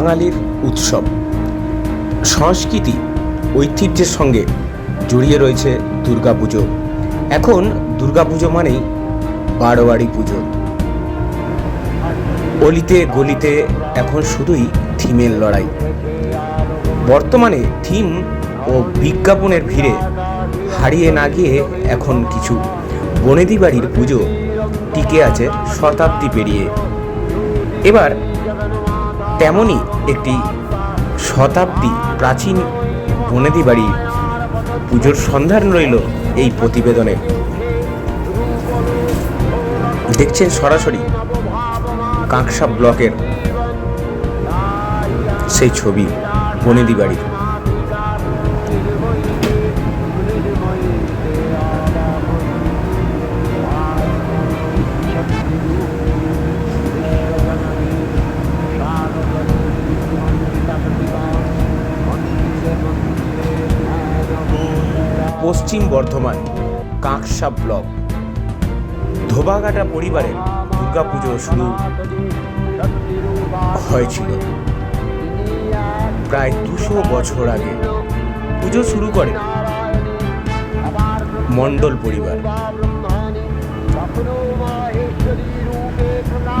বাঙালির উৎসব। সংস্কৃতি ঐতিহ্যের সঙ্গে জড়িয়ে রয়েছে দুর্গাপুজো। এখন দুর্গাপুজো মানেই বারোয়ারি পুজো। অলিতে গলিতে এখন শুধুই থিমের লড়াই। বর্তমানে থিম ও বিজ্ঞাপনের ভিড়ে হারিয়ে না গিয়ে এখন কিছু। বনেদি বাড়ির পুজো টিকে আছে শতাব্দী পেরিয়ে। এবার তেমনই একটি শতাব্দী প্রাচীন বনেদি বাড়ি পুজোর সন্ধান রইল এই প্রতিবেদনে। দেখছেন সরাসরি কাঁকসা ব্লকের সেই ছবি, বনেদি বাড়ি। পশ্চিম বর্ধমান কাঁকসা ব্লক। ধোবাঘাটা পরিবারের দুর্গাপুজো শুরু হয়েছিল। প্রায় দুশো বছর আগে পুজো শুরু করে মণ্ডল পরিবার।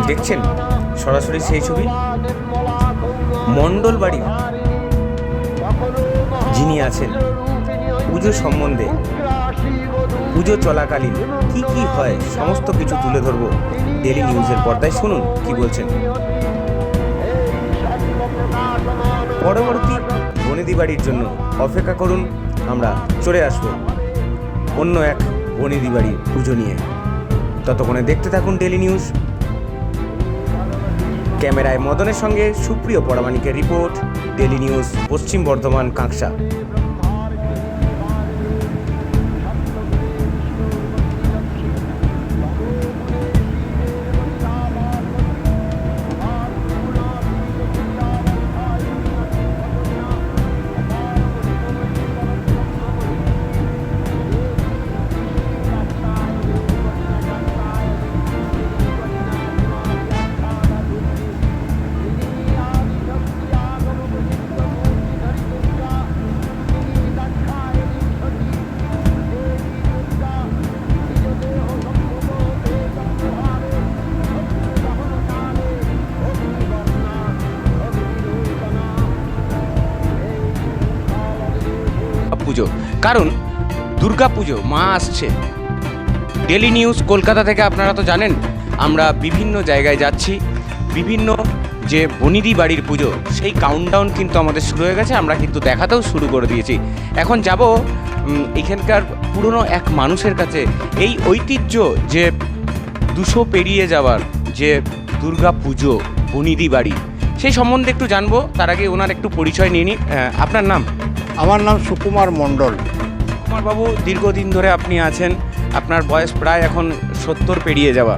দেখছেন সরাসরি সেই ছবি? মণ্ডল বাড়ি যিনি আছেন পুজো সম্বন্ধে। পুজো চলাকালীন কি কি হয়, সমস্ত কিছু তুলে ধরবো ডেলি নিউজের পর্দায়। শুনুন, কি বলছেন। পরবর্তী বনেদি বাড়ির জন্য অপেক্ষা করুন, আমরা চলে আসব অন্য এক বনেদি বাড়ির পুজো নিয়ে। ততক্ষণে দেখতে থাকুন ডেলি নিউজ ক্যামেরায় মদনের সঙ্গে সুপ্রিয় পরামানিকের রিপোর্ট ডেলি নিউজ পশ্চিম বর্ধমান, কাঁকসা। পুজো। কারণ দুর্গা পুজো, মা আসছে। ডেলি নিউজ কলকাতা থেকে আপনারা তো জানেন, আমরা বিভিন্ন জায়গায় যাচ্ছি। বিভিন্ন যে বনিদি বাড়ির পুজো, সেই কাউন্টডাউন কিন্তু আমাদের শুরু হয়ে গেছে, আমরা কিন্তু দেখাতেও শুরু করে দিয়েছি। এখন যাব এখানকার পুরনো এক মানুষের কাছে। এই ঐতিহ্য যে দুশো পেরিয়ে যাওয়ার যে দুর্গা পুজো, বনিদি বাড়ি, সেই সম্বন্ধে একটু জানব। তার আগে ওনার একটু পরিচয় নিয়ে নিই। আপনার নাম? আমার নাম সুকুমার মণ্ডল। কুমার বাবু দীর্ঘদিন ধরে আপনি আছেন। আপনার বয়স প্রায় এখন সত্তর পেরিয়ে যাওয়া।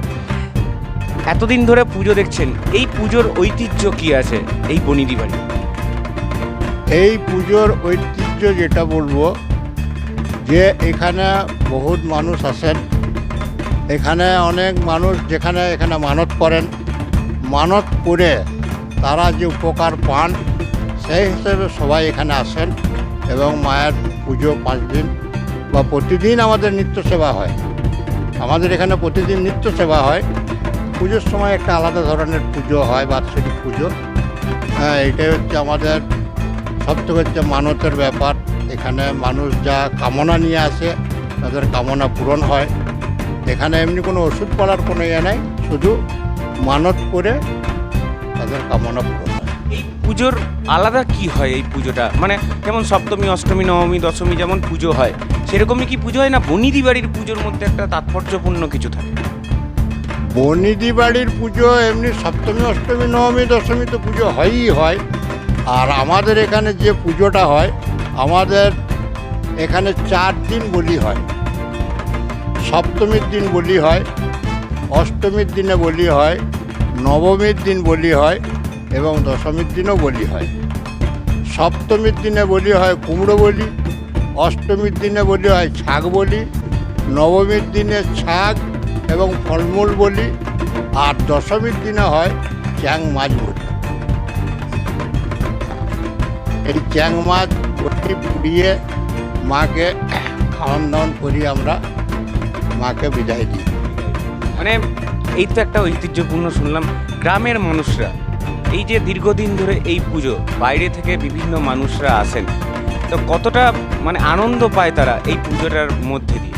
এতদিন ধরে পুজো দেখছেন এই পুজোর ঐতিহ্য কি আছে এই বনিদি বাড়ি এই পুজোর ঐতিহ্য যেটা বলব যে এখানে বহুত মানুষ আসেন। এখানে অনেক মানুষ যেখানে এখানে মানত করেন। মানত করে তারা যে উপকার পান সেই হিসেবে সবাই এখানে আসেন। এবং মায়ের পুজো পাঁচ দিন বা প্রতিদিন আমাদের নিত্য সেবা হয়। আমাদের এখানে প্রতিদিন নিত্য সেবা হয়। পুজোর সময় একটা আলাদা ধরনের পুজো হয়, বাৎসরিক পুজো। হ্যাঁ এটাই হচ্ছে আমাদের সব থেকে হচ্ছে মানতের ব্যাপার। এখানে মানুষ যা কামনা নিয়ে আসে, তাদের কামনা পূরণ হয়। এখানে এমনি কোনো ওষুধ পড়ার কোনো ইয়ে নেই। শুধু মানত করে তাদের কামনা পূরণ পুজোর আলাদা কি হয় এই পুজোটা? মানে যেমন সপ্তমী, অষ্টমী, নবমী, দশমী যেমন পুজো হয়, সেরকমই কি পুজো হয় না বনিদি বাড়ির পুজোর মধ্যে একটা তাৎপর্যপূর্ণ কিছু থাকে? বনিদি বাড়ির পুজো এমনি সপ্তমী, অষ্টমী, নবমী, দশমী তো পুজো হয়ই হয়। আর আমাদের এখানে যে পুজোটা হয়, আমাদের এখানে চার দিন বলি হয়। সপ্তমীর দিন বলি হয়, অষ্টমীর দিনে বলি হয়, নবমীর দিন বলি হয় এবং দশমীর দিনও বলি হয়। সপ্তমীর দিনে বলি হয় কুমড়ো বলি, অষ্টমীর দিনে বলি হয় ছাগ বলি, নবমীর দিনে ছাগ এবং ফলমূল বলি, আর দশমীর দিনে হয় চ্যাং মাছ বলি। এই চ্যাং মাছ কটি পুড়িয়ে মাকে খাওয়ান দাওয়ান করি আমরা, মাকে বিদায় দিই। মানে এই তো একটা ঐতিহ্যপূর্ণ শুনলাম, গ্রামের মানুষরা এই যে দীর্ঘদিন ধরে এই পুজো, বাইরে থেকে বিভিন্ন মানুষরা আসেন, তো কতটা মানে আনন্দ পায় তারা এই পুজোটার মধ্যে দিয়ে?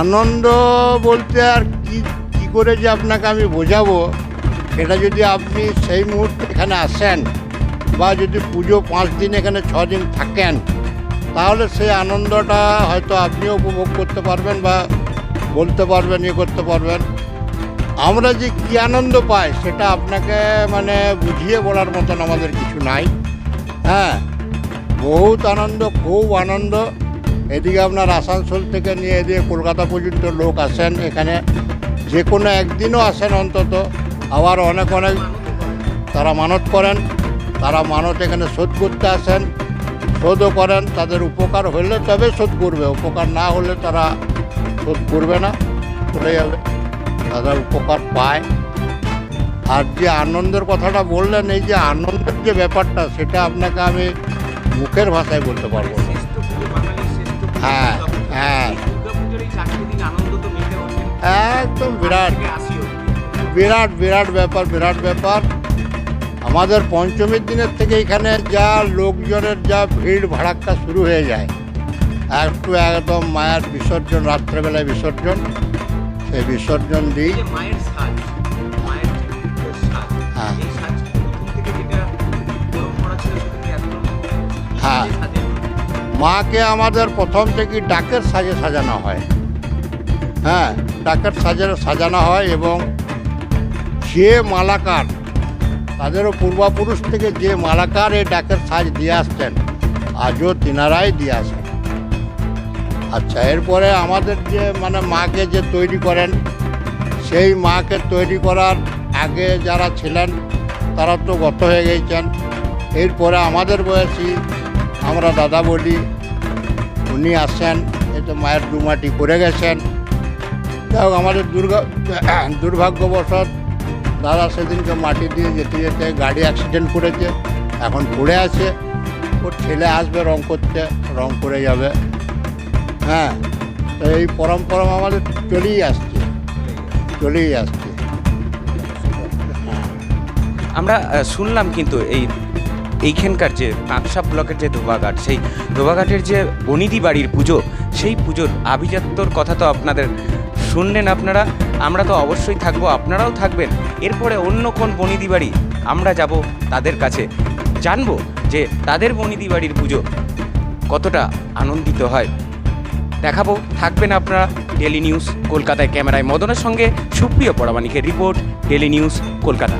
আনন্দ বলতে আর কি কি করে যে আপনাকে আমি বোঝাবো, সেটা যদি আপনি সেই মুহূর্তে এখানে আসেন, বা যদি পুজো পাঁচ দিন এখানে ছ দিন থাকেন, তাহলে সেই আনন্দটা হয়তো আপনিও উপভোগ করতে পারবেন বা বলতে পারবেন ইয়ে করতে পারবেন। আমরা যে কী আনন্দ পাই সেটা আপনাকে মানে বুঝিয়ে বলার মতন আমাদের কিছু নাই। হ্যাঁ বহুত আনন্দ, খুব আনন্দ। এদিকে আপনার আসানসোল থেকে নিয়ে এদিকে কলকাতা পর্যন্ত লোক আসেন এখানে। যে কোনো একদিনও আসেন অন্তত। আবার অনেক অনেক তারা মানত করেন। তারা মানত এখানে শোধ করতে আসেন। শোধও করেন। তাদের উপকার হলে তবে শোধ করবে। উপকার না হলে তারা শোধ করবে না। চলে যাবে। তাদের উপকার পায়। আর যে আনন্দের কথাটা বললেন এই যে আনন্দের যে ব্যাপারটা সেটা আপনাকে আমি মুখের ভাষায় বলতে পারব না। হ্যাঁ, হ্যাঁ। একদম বিরাট। বিরাট বিরাট ব্যাপার বিরাট ব্যাপার। আমাদের পঞ্চমীর দিনের থেকে এখানে যা লোকজনের যা ভিড় ভাড়াক্কা শুরু হয়ে যায় একটু একদম মায়ের বিসর্জন রাত্রেবেলায় বিসর্জন। সেই বিসর্জন দিই। মায়ের মায়ের হ্যাঁ। হ্যাঁ। মাকে আমাদের প্রথম থেকে ডাকের সাজে সাজানো হয়। হ্যাঁ ডাকের সাজে সাজানো হয় এবং যে মালাকার তাদেরও পূর্বপুরুষ থেকে যে মালাকার এই ডাকের সাজ দিয়ে আসছেন আজও তিনারাই দিয়ে আসেন। আচ্ছা এরপরে আমাদের যে মানে মাকে যে তৈরি করেন, সেই মাকে তৈরি করার আগে যারা ছিলেন, তারা তো গত হয়ে গেছেন। এরপরে আমাদের বয়সী আমরা দাদা বলি, উনি আসেন, এই তো মায়ের ডুমাটি করে গেছেন। যাই হোক, আমাদের দুর্গা, দুর্ভাগ্যবশত দাদা সেদিনকে মাটি দিয়ে যেতে যেতে গাড়ি অ্যাক্সিডেন্ট করেছে, এখন পড়ে আছে। ওর ছেলে আসবে রং করতে, রং করে যাবে। হ্যাঁ এই পরম্পরা আমাদের চলেই আসছে চলেই আসছে। আমরা শুনলাম কিন্তু এই, এইখানকার যে কাঁকসা ব্লকের যে ধোবাঘাট, সেই ধোবাঘাটের যে বনিদি বাড়ির পুজো, সেই পুজোর আভিজাত্যর কথা তো আপনাদের শুনলেন আপনারা, আমরা তো অবশ্যই থাকব, আপনারাও থাকবেন। এরপরে অন্য কোন বনিদি বাড়ি আমরা যাব তাদের কাছে জানব যে তাদের বনিদি বাড়ির পুজো কতটা আনন্দিত হয়। দেখাবো। থাকবেন আপনারা ডেলি নিউজ কলকাতায় ক্যামেরায় মদনের সঙ্গে সুপ্রিয় পরামানিকের রিপোর্ট ডেলি নিউজ কলকাতা।